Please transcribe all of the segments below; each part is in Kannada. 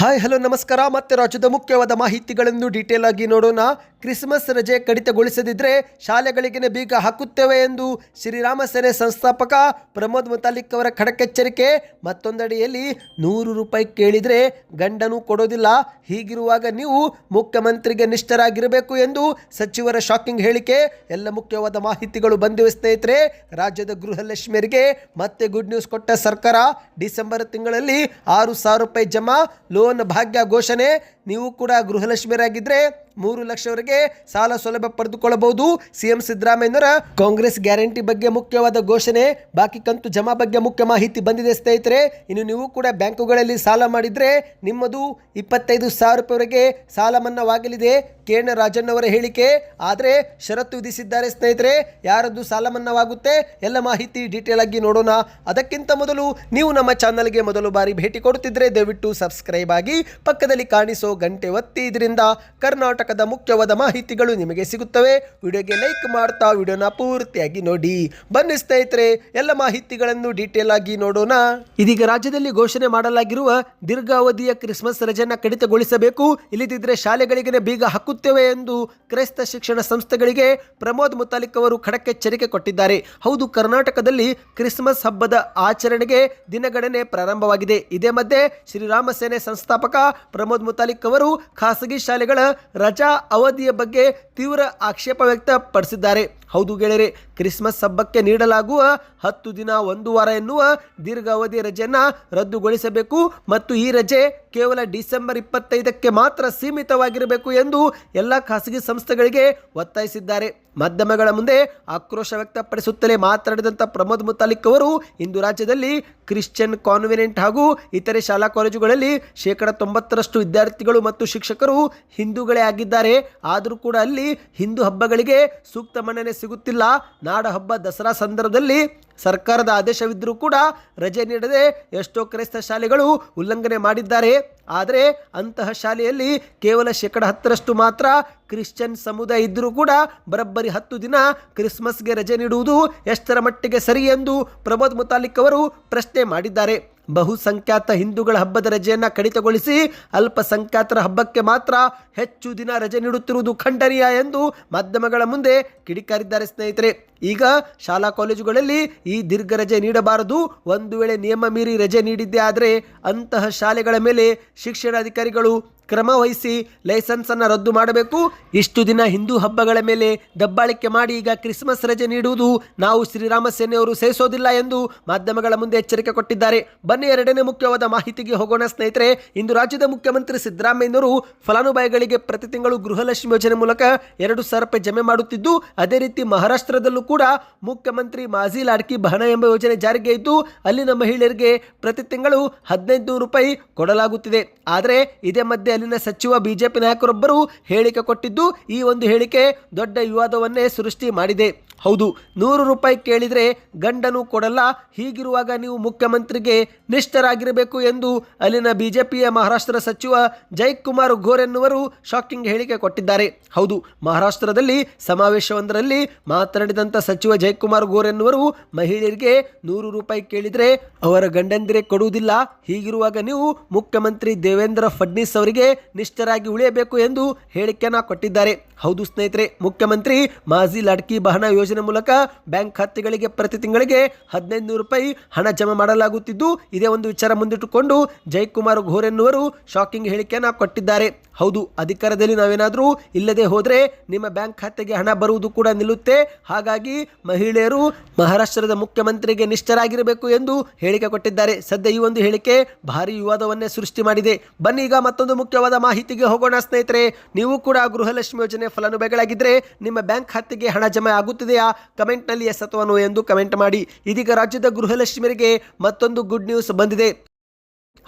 ಹಾಯ್, ಹಲೋ, ನಮಸ್ಕಾರ. ಮತ್ತೆ ರಾಜ್ಯದ ಮುಖ್ಯವಾದ ಮಾಹಿತಿಗಳನ್ನು ಡೀಟೇಲ್ ಆಗಿ ನೋಡೋಣ. ಕ್ರಿಸ್ಮಸ್ ರಜೆ ಕಡಿತಗೊಳಿಸದಿದ್ರೆ ಶಾಲೆಗಳಿಗೆ ಬೀಗ ಹಾಕುತ್ತೇವೆ ಎಂದು ಶ್ರೀರಾಮ ಸೇನೆ ಸಂಸ್ಥಾಪಕ ಪ್ರಮೋದ್ ಮುತಾಲಿಕ್ ಅವರ ಖಡಕ್ಕೆಚ್ಚರಿಕೆ ಮತ್ತೊಂದಡಿಯಲ್ಲಿ ನೂರು ರೂಪಾಯಿ ಕೇಳಿದರೆ ಗಂಡನು ಕೊಡೋದಿಲ್ಲ. ಹೀಗಿರುವಾಗ ನೀವು ಮುಖ್ಯಮಂತ್ರಿಗೆ ನಿಷ್ಠರಾಗಿರಬೇಕು ಎಂದು ಸಚಿವರ ಶಾಕಿಂಗ್ ಹೇಳಿಕೆ. ಎಲ್ಲ ಮುಖ್ಯವಾದ ಮಾಹಿತಿಗಳು ಬಂದಿವೆ ಸ್ನೇಹಿತರೆ. ರಾಜ್ಯದ ಗೃಹಲಕ್ಷ್ಮಿಯರಿಗೆ ಮತ್ತೆ ಗುಡ್ ನ್ಯೂಸ್ ಕೊಟ್ಟ ಸರ್ಕಾರ. ಡಿಸೆಂಬರ್ ತಿಂಗಳಲ್ಲಿ ಆರು ಸಾವಿರ ರೂಪಾಯಿ ಜಮಾ. ಲೋನ್ ಭಾಗ್ಯ ಘೋಷಣೆ ನೀವು ಕೂಡ ಗೃಹಲಕ್ಷ್ಮಿಯರಾಗಿದ್ದರೆ ಮೂರು ಲಕ್ಷವರೆಗೆ ಸಾಲ ಸೌಲಭ್ಯ ಪಡೆದುಕೊಳ್ಳಬಹುದು. ಸಿಎಂ ಸಿದ್ದರಾಮಯ್ಯನವರ ಕಾಂಗ್ರೆಸ್ ಗ್ಯಾರಂಟಿ ಬಗ್ಗೆ ಮುಖ್ಯವಾದ ಘೋಷಣೆ, ಬಾಕಿ ಕಂತು ಜಮಾ ಬಗ್ಗೆ ಮುಖ್ಯ ಮಾಹಿತಿ ಬಂದಿದೆ ಸ್ನೇಹಿತರೆ. ಇನ್ನು ನೀವು ಕೂಡ ಬ್ಯಾಂಕುಗಳಲ್ಲಿ ಸಾಲ ಮಾಡಿದರೆ ನಿಮ್ಮದು ಇಪ್ಪತ್ತೈದು ಸಾವಿರ ರೂಪಾಯಿವರೆಗೆ ಸಾಲ ಮನ್ನಾವಾಗಲಿದೆ ಕೇಣ ರಾಜಣ್ಣವರ ಹೇಳಿಕೆ ಆದರೆ ಷರತ್ತು ವಿಧಿಸಿದ್ದಾರೆ ಸ್ನೇಹಿತರೆ. ಯಾರದ್ದು ಸಾಲ ಮನ್ನಾವಾಗುತ್ತೆ ಎಲ್ಲ ಮಾಹಿತಿ ಡೀಟೇಲ್ ಆಗಿ ನೋಡೋಣ. ಅದಕ್ಕಿಂತ ಮೊದಲು ನೀವು ನಮ್ಮ ಚಾನಲ್ಗೆ ಮೊದಲು ಬಾರಿ ಭೇಟಿ ಕೊಡುತ್ತಿದ್ದರೆ ದಯವಿಟ್ಟು ಸಬ್ಸ್ಕ್ರೈಬ್ ಆಗಿ ಪಕ್ಕದಲ್ಲಿ ಕಾಣಿಸೋ ಗಂಟೆ ಒತ್ತಿ ಇದರಿಂದ ಕರ್ನಾಟಕದ ಮುಖ್ಯವಾದ ಮಾಹಿತಿಗಳು ನಿಮಗೆ ಸಿಗುತ್ತವೆ. ವಿಡಿಯೋಗೆ ಲೈಕ್ ಮಾಡ್ತಾ ವಿಡಿಯೋನ ಪೂರ್ತಿಯಾಗಿ ನೋಡಿ. ಬನ್ನಿ ಸ್ನೇಹಿತರೆ, ಎಲ್ಲ ಮಾಹಿತಿಗಳನ್ನು ಡೀಟೇಲ್ ಆಗಿ ನೋಡೋಣ. ಇದೀಗ ರಾಜ್ಯದಲ್ಲಿ ಘೋಷಣೆ ಮಾಡಲಾಗಿರುವ ದೀರ್ಘಾವಧಿಯ ಕ್ರಿಸ್ಮಸ್ ರಜೆಯನ್ನು ಕಡಿತಗೊಳಿಸಬೇಕು. ಇಲ್ಲದಿದ್ದರೆ ಶಾಲೆಗಳಿಗೆ ಬೀಗ ಹಾಕುತ್ತೇವೆ ಎಂದು ಕ್ರೈಸ್ತ ಶಿಕ್ಷಣ ಸಂಸ್ಥೆಗಳಿಗೆ ಪ್ರಮೋದ್ ಮುತಾಲಿಕ್ ಅವರು ಖಡಕ್ಕೆಚ್ಚರಿಕೆ ಕೊಟ್ಟಿದ್ದಾರೆ. ಹೌದು, ಕರ್ನಾಟಕದಲ್ಲಿ ಕ್ರಿಸ್ಮಸ್ ಹಬ್ಬದ ಆಚರಣೆಗೆ ದಿನಗಣನೆ ಪ್ರಾರಂಭವಾಗಿದೆ. ಇದೇ ಮಧ್ಯೆ ಶ್ರೀರಾಮ ಸೇನೆ ಸಂಸ್ಥಾಪಕ ಪ್ರಮೋದ್ ಮುತಾಲಿಕ್ ಅವರು ಖಾಸಗಿ ಶಾಲೆಗಳ ರಜಾ ಅವಧಿಯ ಬಗ್ಗೆ ತೀವ್ರ ಆಕ್ಷೇಪ ವ್ಯಕ್ತಪಡಿಸಿದ್ದಾರೆ. ಹೌದು ಗೆಳೆಯರೆ, ಕ್ರಿಸ್ಮಸ್ ಹಬ್ಬಕ್ಕೆ ನೀಡಲಾಗುವ ಹತ್ತು ದಿನ ಒಂದು ವಾರ ಎನ್ನುವ ದೀರ್ಘಾವಧಿ ರಜೆಯನ್ನು ರದ್ದುಗೊಳಿಸಬೇಕು ಮತ್ತು ಈ ರಜೆ ಕೇವಲ ಡಿಸೆಂಬರ್ ಇಪ್ಪತ್ತೈದಕ್ಕೆ ಮಾತ್ರ ಸೀಮಿತವಾಗಿರಬೇಕು ಎಂದು ಎಲ್ಲ ಖಾಸಗಿ ಸಂಸ್ಥೆಗಳಿಗೆ ಒತ್ತಾಯಿಸಿದ್ದಾರೆ. ಮಾಧ್ಯಮಗಳ ಮುಂದೆ ಆಕ್ರೋಶ ವ್ಯಕ್ತಪಡಿಸುತ್ತಲೇ ಮಾತನಾಡಿದಂಥ ಪ್ರಮೋದ್ ಮುತಾಲಿಕ್ ಅವರು ಇಂದು ರಾಜ್ಯದಲ್ಲಿ ಕ್ರಿಶ್ಚಿಯನ್ ಕಾನ್ವೆನೆಂಟ್ ಹಾಗೂ ಇತರೆ ಶಾಲಾ ಕಾಲೇಜುಗಳಲ್ಲಿ ಶೇಕಡ ತೊಂಬತ್ತರಷ್ಟು ವಿದ್ಯಾರ್ಥಿಗಳು ಮತ್ತು ಶಿಕ್ಷಕರು ಹಿಂದೂಗಳೇ ಆಗಿದ್ದಾರೆ. ಆದರೂ ಕೂಡ ಅಲ್ಲಿ ಹಿಂದೂ ಹಬ್ಬಗಳಿಗೆ ಸೂಕ್ತ ಮನ್ನಣೆ ಸಿಗುತ್ತಿಲ್ಲ. ನಾಡ ಹಬ್ಬ ದಸರಾ ಸಂದರ್ಭದಲ್ಲಿ ಸರ್ಕಾರದ ಆದೇಶವಿದ್ದರೂ ಕೂಡ ರಜೆ ನೀಡದೆ ಎಷ್ಟೋ ಕ್ರೈಸ್ತ ಶಾಲೆಗಳು ಉಲ್ಲಂಘನೆ ಮಾಡಿದ್ದಾರೆ. ಆದರೆ ಅಂತಹ ಶಾಲೆಯಲ್ಲಿ ಕೇವಲ ಶೇಕಡ ಹತ್ತರಷ್ಟು ಮಾತ್ರ ಕ್ರಿಶ್ಚಿಯನ್ ಸಮುದಾಯ ಇದ್ದರೂ ಕೂಡ ಬರೋಬ್ಬರಿ ಹತ್ತು ದಿನ ಕ್ರಿಸ್ಮಸ್ಗೆ ರಜೆ ನೀಡುವುದು ಎಷ್ಟರ ಮಟ್ಟಿಗೆ ಸರಿ ಎಂದು ಪ್ರಮೋದ್ ಮುತಾಲಿಕ್ ಅವರು ಪ್ರಶ್ನೆ ಮಾಡಿದ್ದಾರೆ. ಬಹುಸಂಖ್ಯಾತ ಹಿಂದೂಗಳ ಹಬ್ಬದ ರಜೆಯನ್ನು ಕಡಿತಗೊಳಿಸಿ ಅಲ್ಪಸಂಖ್ಯಾತರ ಹಬ್ಬಕ್ಕೆ ಮಾತ್ರ ಹೆಚ್ಚು ದಿನ ರಜೆ ನೀಡುತ್ತಿರುವುದು ಖಂಡನೀಯ ಎಂದು ಮಾಧ್ಯಮಗಳ ಮುಂದೆ ಕಿಡಿಕಾರಿದ್ದಾರೆ ಸ್ನೇಹಿತರೆ. ಈಗ ಶಾಲಾ ಕಾಲೇಜುಗಳಲ್ಲಿ ಈ ದೀರ್ಘ ರಜೆ ನೀಡಬಾರದು. ಒಂದು ವೇಳೆ ನಿಯಮ ಮೀರಿ ರಜೆ ನೀಡಿದ್ದೇ ಆದರೆ ಅಂತಹ ಶಾಲೆಗಳ ಮೇಲೆ ಶಿಕ್ಷಣಾಧಿಕಾರಿಗಳು ಕ್ರಮ ವಹಿಸಿ ಲೈಸೆನ್ಸನ್ನು ರದ್ದು ಮಾಡಬೇಕು. ಇಷ್ಟು ದಿನ ಹಿಂದೂ ಹಬ್ಬಗಳ ಮೇಲೆ ದಬ್ಬಾಳಿಕೆ ಮಾಡಿ ಈಗ ಕ್ರಿಸ್ಮಸ್ ರಜೆ ನೀಡುವುದು ನಾವು ಶ್ರೀರಾಮ ಸೇನೆಯವರು ಸಹಿಸೋದಿಲ್ಲ ಎಂದು ಮಾಧ್ಯಮಗಳ ಮುಂದೆ ಎಚ್ಚರಿಕೆ ಕೊಟ್ಟಿದ್ದಾರೆ. ಬನ್ನಿ ಎರಡನೇ ಮುಖ್ಯವಾದ ಮಾಹಿತಿಗೆ ಹೋಗೋಣ ಸ್ನೇಹಿತರೆ. ಇಂದು ರಾಜ್ಯದ ಮುಖ್ಯಮಂತ್ರಿ ಸಿದ್ದರಾಮಯ್ಯನವರು ಫಲಾನುಭವಿಗಳಿಗೆ ಪ್ರತಿ ತಿಂಗಳು ಗೃಹಲಕ್ಷ್ಮಿ ಯೋಜನೆ ಮೂಲಕ ಎರಡು ಸಾವಿರ ರೂಪಾಯಿ ಜಮೆ ಮಾಡುತ್ತಿದ್ದು, ಅದೇ ರೀತಿ ಮಹಾರಾಷ್ಟ್ರದಲ್ಲೂ ಕೂಡ ಮುಖ್ಯಮಂತ್ರಿ ಮಾಜಿ ಲಾಡ್ಕಿ ಬಹಣ ಎಂಬ ಯೋಜನೆ ಜಾರಿಗೆ ಇದ್ದು, ಅಲ್ಲಿನ ಮಹಿಳೆಯರಿಗೆ ಪ್ರತಿ ತಿಂಗಳು ಹದಿನೈದು ರೂಪಾಯಿ ಕೊಡಲಾಗುತ್ತಿದೆ. ಆದರೆ ಇದೇ ಮಧ್ಯೆ ಅಲ್ಲಿನ ಸಚಿವ ಬಿಜೆಪಿ ನಾಯಕರೊಬ್ಬರು ಹೇಳಿಕೆ ಕೊಟ್ಟಿದ್ದು ಈ ಒಂದು ಹೇಳಿಕೆ ದೊಡ್ಡ ವಿವಾದವನ್ನೇ ಸೃಷ್ಟಿ ಮಾಡಿದೆ. ಹೌದು, ನೂರು ರೂಪಾಯಿ ಕೇಳಿದರೆ ಗಂಡನೂ ಕೊಡಲ್ಲ, ಹೀಗಿರುವಾಗ ನೀವು ಮುಖ್ಯಮಂತ್ರಿಗೆ ನಿಷ್ಠರಾಗಿರಬೇಕು ಎಂದು ಅಲ್ಲಿನ ಬಿಜೆಪಿಯ ಮಹಾರಾಷ್ಟ್ರ ಸಚಿವ ಜಯಕುಮಾರ್ ಘೋರ್ ಎನ್ನುವರು ಶಾಕಿಂಗ್ ಹೇಳಿಕೆ ಕೊಟ್ಟಿದ್ದಾರೆ. ಹೌದು, ಮಹಾರಾಷ್ಟ್ರದಲ್ಲಿ ಸಮಾವೇಶವೊಂದರಲ್ಲಿ ಮಾತನಾಡಿದಂಥ ಸಚಿವ ಜಯಕುಮಾರ್ ಘೋರ್ ಎನ್ನುವರು ಮಹಿಳೆಯರಿಗೆ ನೂರು ರೂಪಾಯಿ ಕೇಳಿದರೆ ಅವರ ಗಂಡಂದಿರೇ ಕೊಡುವುದಿಲ್ಲ. ಹೀಗಿರುವಾಗ ನೀವು ಮುಖ್ಯಮಂತ್ರಿ ದೇವೇಂದ್ರ ಫಡ್ನೀಸ್ ಅವರಿಗೆ ನಿಷ್ಠರಾಗಿ ಉಳಿಯಬೇಕು ಎಂದು ಹೇಳಿಕೆಯನ್ನ ಕೊಟ್ಟಿದ್ದಾರೆ. ಹೌದು ಸ್ನೇಹಿತರೆ, ಮುಖ್ಯಮಂತ್ರಿ ಮಾಜಿ ಲಡ್ಕಿ ಬಹನ ಯೋಜನೆ ಮೂಲಕ ಬ್ಯಾಂಕ್ ಖಾತೆಗಳಿಗೆ ಪ್ರತಿ ತಿಂಗಳಿಗೆ ಹದಿನೈದು ನೂರು ರೂಪಾಯಿ ಹಣ ಜಮಾ ಮಾಡಲಾಗುತ್ತಿದ್ದು, ಇದೇ ಒಂದು ವಿಚಾರ ಮುಂದಿಟ್ಟುಕೊಂಡು ಜಯಕುಮಾರ್ ಘೋರ್ ಎನ್ನುವರು ಶಾಕಿಂಗ್ ಹೇಳಿಕೆಯನ್ನು ಕೊಟ್ಟಿದ್ದಾರೆ. ಹೌದು, ಅಧಿಕಾರದಲ್ಲಿ ನಾವೇನಾದರೂ ಇಲ್ಲದೆ ಹೋದರೆ ನಿಮ್ಮ ಬ್ಯಾಂಕ್ ಖಾತೆಗೆ ಹಣ ಬರುವುದು ಕೂಡ ನಿಲ್ಲುತ್ತೆ. ಹಾಗಾಗಿ ಮಹಿಳೆಯರು ಮಹಾರಾಷ್ಟ್ರದ ಮುಖ್ಯಮಂತ್ರಿಗೆ ನಿಷ್ಠರಾಗಿರಬೇಕು ಎಂದು ಹೇಳಿಕೆ ಕೊಟ್ಟಿದ್ದಾರೆ. ಸದ್ಯ ಈ ಒಂದು ಹೇಳಿಕೆ ಭಾರಿ ವಿವಾದವನ್ನೇ ಸೃಷ್ಟಿ ಮಾಡಿದೆ. ಬನ್ನಿ, ಈಗ ಮತ್ತೊಂದು ಮುಖ್ಯವಾದ ಮಾಹಿತಿಗೆ ಹೋಗೋಣ ಸ್ನೇಹಿತರೆ. ನೀವು ಕೂಡ ಗೃಹಲಕ್ಷ್ಮಿ ಯೋಜನೆ ಫಲಾನುಭವಿಗಳಾಗಿದ್ದರೆ ನಿಮ್ಮ ಬ್ಯಾಂಕ್ ಖಾತೆಗೆ ಹಣ ಜಮೆ ಆಗುತ್ತಿದೆಯಾ ಕಮೆಂಟ್ನಲ್ಲಿ ಎಸ್ ಅಥವಾ ನೋ ಎಂದು ಕಮೆಂಟ್ ಮಾಡಿ ಇದೀಗ ರಾಜ್ಯದ ಗೃಹಲಕ್ಷ್ಮಿಯರಿಗೆ ಮತ್ತೊಂದು ಗುಡ್ ನ್ಯೂಸ್ ಬಂದಿದೆ.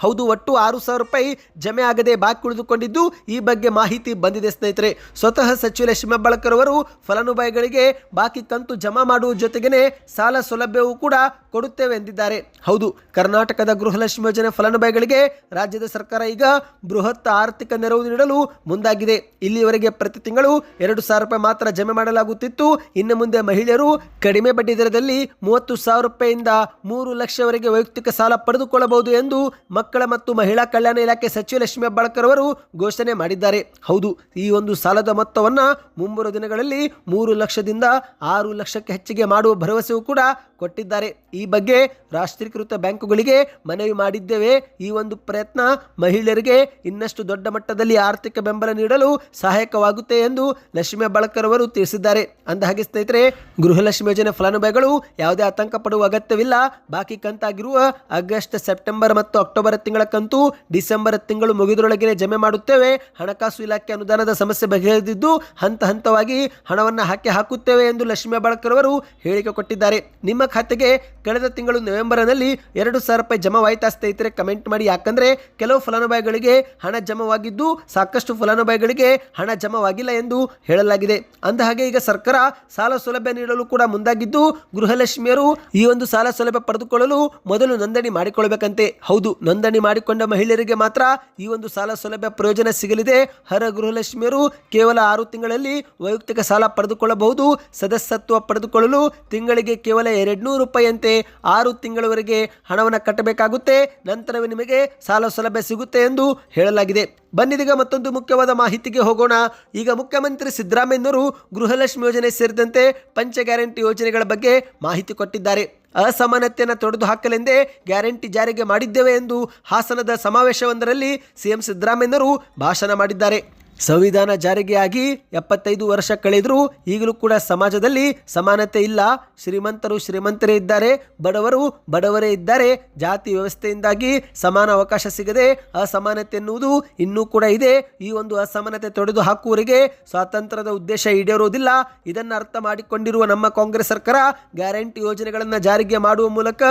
ಹೌದು, ಒಟ್ಟು ಆರು ಸಾವಿರ ರೂಪಾಯಿ ಜಮೆ ಆಗದೆ ಬಾಕಿ ಉಳಿದುಕೊಂಡಿದ್ದು ಈ ಬಗ್ಗೆ ಮಾಹಿತಿ ಬಂದಿದೆ ಸ್ನೇಹಿತರೆ. ಸ್ವತಃ ಸಚಿವ ಹೆಬ್ಬಾಳ್ಕರ್ ಅವರು ಫಲಾನುಭವಿಗಳಿಗೆ ಬಾಕಿ ಕಂತು ಜಮಾ ಮಾಡುವ ಜೊತೆಗೇನೆ ಸಾಲ ಸೌಲಭ್ಯವೂ ಕೂಡ ಕೊಡುತ್ತೇವೆ ಎಂದಿದ್ದಾರೆ. ಹೌದು, ಕರ್ನಾಟಕದ ಗೃಹಲಕ್ಷ್ಮಿ ಯೋಜನೆ ಫಲಾನುಭವಿಗಳಿಗೆ ರಾಜ್ಯದ ಸರ್ಕಾರ ಈಗ ಬೃಹತ್ ಆರ್ಥಿಕ ನೆರವು ನೀಡಲು ಮುಂದಾಗಿದೆ. ಇಲ್ಲಿಯವರೆಗೆ ಪ್ರತಿ ತಿಂಗಳು ಎರಡು ಸಾವಿರ ರೂಪಾಯಿ ಮಾತ್ರ ಜಮೆ ಮಾಡಲಾಗುತ್ತಿತ್ತು. ಇನ್ನು ಮುಂದೆ ಮಹಿಳೆಯರು ಕಡಿಮೆ ಬಡ್ಡಿ ದರದಲ್ಲಿ ಮೂವತ್ತು ಸಾವಿರ ರೂಪಾಯಿಯಿಂದ ಮೂರು ಲಕ್ಷವರೆಗೆ ವೈಯಕ್ತಿಕ ಸಾಲ ಪಡೆದುಕೊಳ್ಳಬಹುದು ಎಂದು ಮಕ್ಕಳ ಮತ್ತು ಮಹಿಳಾ ಕಲ್ಯಾಣ ಇಲಾಖೆ ಸಚಿವ ಲಕ್ಷ್ಮೀ ಹೆಬ್ಬಾಳ್ಕರ್ ಅವರು ಘೋಷಣೆ ಮಾಡಿದ್ದಾರೆ. ಹೌದು, ಈ ಒಂದು ಸಾಲದ ಮೊತ್ತವನ್ನು ಮುಂಬರುವ ದಿನಗಳಲ್ಲಿ ಮೂರು ಲಕ್ಷದಿಂದ ಆರು ಲಕ್ಷಕ್ಕೆ ಹೆಚ್ಚಿಗೆ ಮಾಡುವ ಭರವಸೆಯೂ ಕೂಡ ಕೊಟ್ಟಿದ್ದಾರೆ. ಈ ಬಗ್ಗೆ ರಾಷ್ಟ್ರೀಕೃತ ಬ್ಯಾಂಕುಗಳಿಗೆ ಮನವಿ ಮಾಡಿದ್ದೇವೆ. ಈ ಒಂದು ಪ್ರಯತ್ನ ಮಹಿಳೆಯರಿಗೆ ಇನ್ನಷ್ಟು ದೊಡ್ಡ ಮಟ್ಟದಲ್ಲಿ ಆರ್ಥಿಕ ಬೆಂಬಲ ನೀಡಲು ಸಹಾಯಕವಾಗುತ್ತೆ ಎಂದು ಲಕ್ಷ್ಮೀ ಹೆಬ್ಬಾಳ್ಕರ್ ಅವರು ತಿಳಿಸಿದ್ದಾರೆ ಅಂದಹಾಗೆ ಸ್ನೇಹಿತರೆ, ಗೃಹಲಕ್ಷ್ಮಿ ಯೋಜನೆ ಫಲಾನುಭವಿಗಳು ಯಾವುದೇ ಆತಂಕ ಪಡುವ ಅಗತ್ಯವಿಲ್ಲ. ಬಾಕಿ ಕಂತಾಗಿರುವ ಆಗಸ್ಟ್, ಸೆಪ್ಟೆಂಬರ್ ಮತ್ತು ಅಕ್ಟೋಬರ್ ತಿಂಗಳ ಕಂತು ಡಿಸೆಂಬರ್ ತಿಂಗಳು ಮುಗಿದರೊಳಗೆ ಜಮೆ ಮಾಡುತ್ತೇವೆ. ಹಣಕಾಸು ಇಲಾಖೆ ಅನುದಾನದ ಸಮಸ್ಯೆ ಬಗೆಹರಿದಿದ್ದು ಹಂತ ಹಂತವಾಗಿ ಹಣವನ್ನು ಹಾಕಿ ಹಾಕುತ್ತೇವೆ ಎಂದು ಲಕ್ಷ್ಮೀ ಹೆಬ್ಬಾಳ್ಕರ್ ಅವರು ಹೇಳಿಕೆ ಕೊಟ್ಟಿದ್ದಾರೆ. ನಿಮ್ಮ ಖಾತೆಗೆ ಕಳೆದ ತಿಂಗಳು ನವೆಂಬರ್ನಲ್ಲಿ ಎರಡು ಸಾವಿರ ರೂಪಾಯಿ ಜಮಾವಾಯಿತ ಸ್ನೇಹಿತರೆ ಕಮೆಂಟ್ ಮಾಡಿ. ಯಾಕಂದರೆ ಕೆಲವು ಫಲಾನುಭವಿಗಳಿಗೆ ಹಣ ಜಮವಾಗಿದ್ದು ಸಾಕಷ್ಟು ಫಲಾನುಭವಿಗಳಿಗೆ ಹಣ ಜಮವಾಗಿಲ್ಲ ಎಂದು ಹೇಳಲಾಗಿದೆ. ಅಂದಹಾಗೆ ಈಗ ಸರ್ಕಾರ ಸಾಲ ಸೌಲಭ್ಯ ನೀಡಲು ಕೂಡ ಮುಂದಾಗಿದ್ದು ಗೃಹಲಕ್ಷ್ಮಿಯರು ಈ ಒಂದು ಸಾಲ ಸೌಲಭ್ಯ ಪಡೆದುಕೊಳ್ಳಲು ಮೊದಲು ನೋಂದಣಿ ಮಾಡಿಕೊಳ್ಳಬೇಕಂತೆ ಹೌದು ನೋಂದಣಿ ಮಾಡಿಕೊಂಡ ಮಹಿಳೆಯರಿಗೆ ಮಾತ್ರ ಈ ಒಂದು ಸಾಲ ಸೌಲಭ್ಯ ಪ್ರಯೋಜನ ಸಿಗಲಿದೆ. ಹರ ಗೃಹಲಕ್ಷ್ಮಿಯರು ಕೇವಲ ಆರು ತಿಂಗಳಲ್ಲಿ ವೈಯಕ್ತಿಕ ಸಾಲ ಪಡೆದುಕೊಳ್ಳಬಹುದು. ಸದಸ್ಯತ್ವ ಪಡೆದುಕೊಳ್ಳಲು ತಿಂಗಳಿಗೆ ಕೇವಲ ಎರಡ್ನೂರು ರೂಪಾಯಿಯಂತೆ ಆರು ತಿಂಗಳವರೆಗೆ ಹಣವನ್ನು ಕಟ್ಟಬೇಕಾಗುತ್ತೆ. ನಂತರವೇ ನಿಮಗೆ ಸಾಲ ಸೌಲಭ್ಯ ಸಿಗುತ್ತೆ ಎಂದು ಹೇಳಲಾಗಿದೆ. ಬನ್ನಿದೀಗ ಮತ್ತೊಂದು ಮುಖ್ಯವಾದ ಮಾಹಿತಿಗೆ ಹೋಗೋಣ. ಈಗ ಮುಖ್ಯಮಂತ್ರಿ ಸಿದ್ದರಾಮಯ್ಯನವರು ಗೃಹಲಕ್ಷ್ಮಿ ಯೋಜನೆ ಸೇರಿದಂತೆ ಪಂಚ ಗ್ಯಾರಂಟಿ ಯೋಜನೆಗಳ ಬಗ್ಗೆ ಮಾಹಿತಿ ಕೊಟ್ಟಿದ್ದಾರೆ. ಅಸಮಾನತೆಯನ್ನು ತೊಡೆದು ಹಾಕಲೆಂದೇ ಗ್ಯಾರಂಟಿ ಜಾರಿಗೆ ಮಾಡಿದ್ದೇವೆ ಎಂದು ಹಾಸನದ ಸಮಾವೇಶವೊಂದರಲ್ಲಿ ಸಿಎಂ ಸಿದ್ದರಾಮಯ್ಯನವರು ಭಾಷಣ ಮಾಡಿದ್ದಾರೆ. ಸಂವಿಧಾನ ಜಾರಿಗೆ ಆಗಿ ಎಪ್ಪತ್ತೈದು ವರ್ಷ ಕಳೆದರೂ ಈಗಲೂ ಕೂಡ ಸಮಾಜದಲ್ಲಿ ಸಮಾನತೆ ಇಲ್ಲ. ಶ್ರೀಮಂತರು ಶ್ರೀಮಂತರೇ ಇದ್ದಾರೆ, ಬಡವರು ಬಡವರೇ ಇದ್ದಾರೆ. ಜಾತಿ ವ್ಯವಸ್ಥೆಯಿಂದಾಗಿ ಸಮಾನ ಅವಕಾಶ ಸಿಗದೆ ಅಸಮಾನತೆ ಎನ್ನುವುದು ಇನ್ನೂ ಕೂಡ ಇದೆ. ಈ ಒಂದು ಅಸಮಾನತೆ ತೊಡೆದು ಹಾಕುವವರಿಗೆ ಸ್ವಾತಂತ್ರ್ಯದ ಉದ್ದೇಶ ಈಡೇರುವುದಿಲ್ಲ. ಇದನ್ನು ಅರ್ಥ ಮಾಡಿಕೊಂಡಿರುವ ನಮ್ಮ ಕಾಂಗ್ರೆಸ್ ಸರ್ಕಾರ ಗ್ಯಾರಂಟಿ ಯೋಜನೆಗಳನ್ನು ಜಾರಿಗೆ ಮಾಡುವ ಮೂಲಕ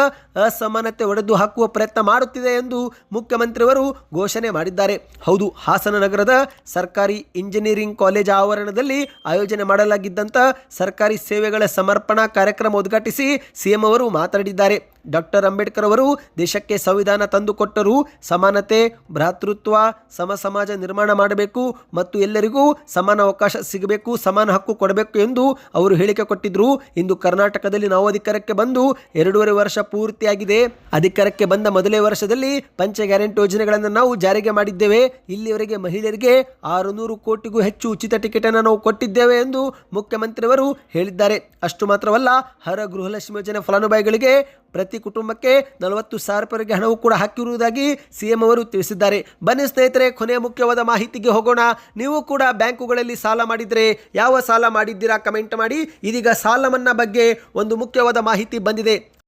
ಅಸಮಾನತೆ ಒಡೆದು ಹಾಕುವ ಪ್ರಯತ್ನ ಮಾಡುತ್ತಿದೆ ಎಂದು ಮುಖ್ಯಮಂತ್ರಿಯವರು ಘೋಷಣೆ ಮಾಡಿದ್ದಾರೆ. ಹೌದು, ಹಾಸನ ನಗರದ ಸರ್ಕಾರಿ ಇಂಜಿನಿಯರಿಂಗ್ ಕಾಲೇಜ್ ಆವರಣದಲ್ಲಿ ಆಯೋಜನೆ ಮಾಡಲಾಗಿದ್ದಂಥ ಸರ್ಕಾರಿ ಸೇವೆಗಳ ಸಮರ್ಪಣಾ ಕಾರ್ಯಕ್ರಮ ಉದ್ಘಾಟಿಸಿ ಸಿಎಂ ಅವರು ಮಾತನಾಡಿದ್ದಾರೆ. ಡಾಕ್ಟರ್ ಅಂಬೇಡ್ಕರ್ ಅವರು ದೇಶಕ್ಕೆ ಸಂವಿಧಾನ ತಂದುಕೊಟ್ಟರು ಸಮಾನತೆ, ಭ್ರಾತೃತ್ವ, ಸಮ ಸಮಾಜ ನಿರ್ಮಾಣ ಮಾಡಬೇಕು ಮತ್ತು ಎಲ್ಲರಿಗೂ ಸಮಾನ ಅವಕಾಶ ಸಿಗಬೇಕು, ಸಮಾನ ಹಕ್ಕು ಕೊಡಬೇಕು ಎಂದು ಅವರು ಹೇಳಿಕೆ ಕೊಟ್ಟಿದ್ದರು ಇಂದು ಕರ್ನಾಟಕದಲ್ಲಿ ನಾವು ಅಧಿಕಾರಕ್ಕೆ ಬಂದು ಎರಡೂವರೆ ವರ್ಷ ಪೂರ್ತಿಯಾಗಿದೆ. ಅಧಿಕಾರಕ್ಕೆ ಬಂದ ಮೊದಲೇ ವರ್ಷದಲ್ಲಿ ಪಂಚ ಗ್ಯಾರಂಟಿ ಯೋಜನೆಗಳನ್ನು ನಾವು ಜಾರಿಗೆ ಮಾಡಿದ್ದೇವೆ. ಇಲ್ಲಿಯವರೆಗೆ ಮಹಿಳೆಯರಿಗೆ ಆರುನೂರು ಕೋಟಿಗೂ ಹೆಚ್ಚು ಉಚಿತ ಟಿಕೆಟ್ ಅನ್ನು ನಾವು ಕೊಟ್ಟಿದ್ದೇವೆ ಎಂದು ಮುಖ್ಯಮಂತ್ರಿಯವರು ಹೇಳಿದ್ದಾರೆ. ಅಷ್ಟು ಮಾತ್ರವಲ್ಲ, ಹರ ಗೃಹಲಕ್ಷ್ಮಿ ಯೋಜನೆ ಫಲಾನುಭವಿಗಳಿಗೆ ಪ್ರತಿ ಕುಟುಂಬಕ್ಕೆ ನಲವತ್ತು ಸಾವಿರ ರೂಪಾಯಿಗೆ ಹಣವು ಕೂಡ ಹಾಕಿರುವುದಾಗಿ ಸಿಎಂ ಅವರು ತಿಳಿಸಿದ್ದಾರೆ. ಬನ್ನಿ ಸ್ನೇಹಿತರೆ, ಕೊನೆಯ ಮುಖ್ಯವಾದ ಮಾಹಿತಿಗೆ ಹೋಗೋಣ. ನೀವು ಕೂಡ ಬ್ಯಾಂಕುಗಳಲ್ಲಿ ಸಾಲ ಮಾಡಿದರೆ ಯಾವ ಸಾಲ ಮಾಡಿದ್ದೀರಾ? ಕಮೆಂಟ್ ಮಾಡಿ. ಇದೀಗ ಸಾಲ ಮನ್ನಾ ಬಗ್ಗೆ ಒಂದು ಮುಖ್ಯವಾದ ಮಾಹಿತಿ ಬಂದಿದೆ.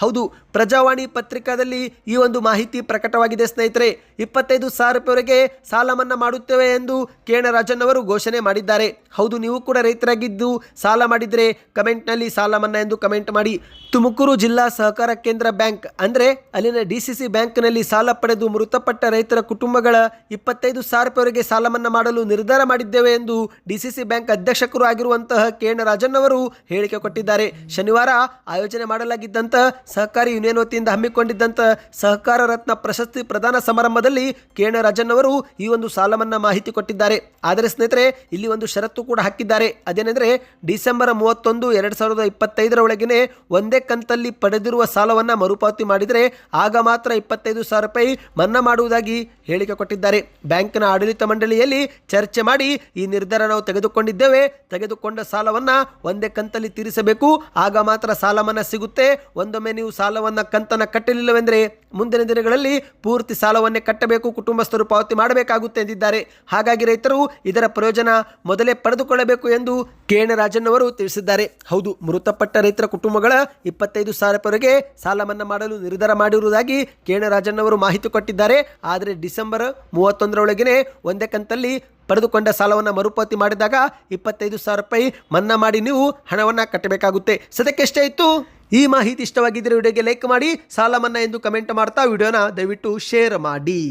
ಹೌದು, ಪ್ರಜಾವಾಣಿ ಪತ್ರಿಕಾದಲ್ಲಿ ಈ ಒಂದು ಮಾಹಿತಿ ಪ್ರಕಟವಾಗಿದೆ ಸ್ನೇಹಿತರೆ. ಇಪ್ಪತ್ತೈದು ಸಾವಿರ ರೂಪಾಯಿವರೆಗೆ ಸಾಲ ಮನ್ನಾ ಮಾಡುತ್ತೇವೆ ಎಂದು ಕೇಣ ರಾಜನ್ ಅವರು ಘೋಷಣೆ ಮಾಡಿದ್ದಾರೆ. ಹೌದು, ನೀವು ಕೂಡ ರೈತರಾಗಿದ್ದು ಸಾಲ ಮಾಡಿದರೆ ಕಮೆಂಟ್ನಲ್ಲಿ ಸಾಲ ಮನ್ನಾ ಎಂದು ಕಮೆಂಟ್ ಮಾಡಿ. ತುಮಕೂರು ಜಿಲ್ಲಾ ಸಹಕಾರ ಕೇಂದ್ರ ಬ್ಯಾಂಕ್ ಅಂದರೆ ಅಲ್ಲಿನ ಡಿ ಸಿ ಸಿ ಬ್ಯಾಂಕ್ನಲ್ಲಿ ಸಾಲ ಪಡೆದು ಮೃತಪಟ್ಟ ರೈತರ ಕುಟುಂಬಗಳ ಇಪ್ಪತ್ತೈದು ಸಾವಿರ ರೂಪಾಯಿವರೆಗೆ ಸಾಲ ಮನ್ನಾ ಮಾಡಲು ನಿರ್ಧಾರ ಮಾಡಿದ್ದೇವೆ ಎಂದು ಡಿ ಸಿ ಸಿ ಬ್ಯಾಂಕ್ ಅಧ್ಯಕ್ಷಕರು ಆಗಿರುವಂತಹ ಕೇಣ ರಾಜನ್ ಅವರು ಹೇಳಿಕೆ ಕೊಟ್ಟಿದ್ದಾರೆ. ಶನಿವಾರ ಆಯೋಜನೆ ಮಾಡಲಾಗಿದ್ದಂಥ ಸಹಕಾರಿ ಯೂನಿಯನ್ ವತಿಯಿಂದ ಹಮ್ಮಿಕೊಂಡಿದ್ದಂಥ ಸಹಕಾರ ರತ್ನ ಪ್ರಶಸ್ತಿ ಪ್ರದಾನ ಸಮಾರಂಭದಲ್ಲಿ ಕೇಣ ರಾಜನ್ ಅವರು ಈ ಒಂದು ಸಾಲ ಮಾಹಿತಿ ಕೊಟ್ಟಿದ್ದಾರೆ. ಆದರೆ ಸ್ನೇಹಿತರೆ, ಇಲ್ಲಿ ಒಂದು ಷರತ್ತು ಕೂಡ ಹಾಕಿದ್ದಾರೆ. ಅದೇನೆಂದರೆ, ಡಿಸೆಂಬರ್ ಮೂವತ್ತೊಂದು, ಎರಡು ಸಾವಿರದ ಇಪ್ಪತ್ತೈದರ ಒಳಗಿನೇ ಒಂದೇ ಕಂತಲ್ಲಿ ಪಡೆದಿರುವ ಸಾಲವನ್ನು ಮರುಪಾವತಿ ಮಾಡಿದರೆ ಆಗ ಮಾತ್ರ ಇಪ್ಪತ್ತೈದು ಸಾವಿರ ರೂಪಾಯಿ ಮನ್ನಾ ಮಾಡುವುದಾಗಿ ಹೇಳಿಕೆ ಕೊಟ್ಟಿದ್ದಾರೆ. ಬ್ಯಾಂಕ್ನ ಆಡಳಿತ ಮಂಡಳಿಯಲ್ಲಿ ಚರ್ಚೆ ಮಾಡಿ ಈ ನಿರ್ಧಾರ ನಾವು ತೆಗೆದುಕೊಂಡಿದ್ದೇವೆ. ತೆಗೆದುಕೊಂಡ ಸಾಲವನ್ನು ಒಂದೇ ಕಂತಲ್ಲಿ ತೀರಿಸಬೇಕು. ಆಗ ಮಾತ್ರ ಸಾಲ ಮನ್ನಾ ಸಿಗುತ್ತೆ. ಒಂದೊಮ್ಮೆ ನೀವು ಸಾಲವನ್ನು ಕಂತನ್ನು ಕಟ್ಟಲಿಲ್ಲವೆಂದರೆ ಮುಂದಿನ ದಿನಗಳಲ್ಲಿ ಪೂರ್ತಿ ಸಾಲವನ್ನೇ ಕಟ್ಟಬೇಕು, ಕುಟುಂಬಸ್ಥರು ಪಾವತಿ ಮಾಡಬೇಕಾಗುತ್ತೆ ಎಂದಿದ್ದಾರೆ. ಹಾಗಾಗಿ ರೈತರು ಇದರ ಪ್ರಯೋಜನ ಮೊದಲೇ ಪಡೆದುಕೊಳ್ಳಬೇಕು ಎಂದು ಕೇಣ ರಾಜನ್ ಅವರು ತಿಳಿಸಿದ್ದಾರೆ. ಹೌದು, ಮೃತಪಟ್ಟ ರೈತರ ಕುಟುಂಬಗಳ ಇಪ್ಪತ್ತೈದು ಸಾವಿರ ರೂಪಾಯಿವರೆಗೆ ಸಾಲ ಮನ್ನಾ ಮಾಡಲು ನಿರ್ಧಾರ ಮಾಡಿರುವುದಾಗಿ ಕೇಣ ರಾಜನ್ ಅವರು ಮಾಹಿತಿ ಕೊಟ್ಟಿದ್ದಾರೆ. ಆದರೆ ಡಿಸೆಂಬರ್ ಮೂವತ್ತೊಂದರೊಳಗೆ ಒಂದೇ ಕಂತಲ್ಲಿ ಪಡೆದುಕೊಂಡ ಸಾಲವನ್ನು ಮರುಪಾವತಿ ಮಾಡಿದಾಗ ಇಪ್ಪತ್ತೈದು ಸಾವಿರ ರೂಪಾಯಿ ಮನ್ನಾ ಮಾಡಿ ನೀವು ಹಣವನ್ನು ಕಟ್ಟಬೇಕಾಗುತ್ತೆ. ಸದ್ಯಕ್ಕೆ ಇತ್ತು ಈ ಮಾಹಿತಿ ಇಷ್ಟವಾಗಿದ್ದರೆ ವಿಡಿಯೋಗೆ ಲೈಕ್ ಮಾಡಿ, ಸಾಲ ಮನ್ನಾ ಎಂದು ಕಮೆಂಟ್ ಮಾಡ್ತಾ ವಿಡಿಯೋನ ದಯವಿಟ್ಟು ಶೇರ್ ಮಾಡಿ.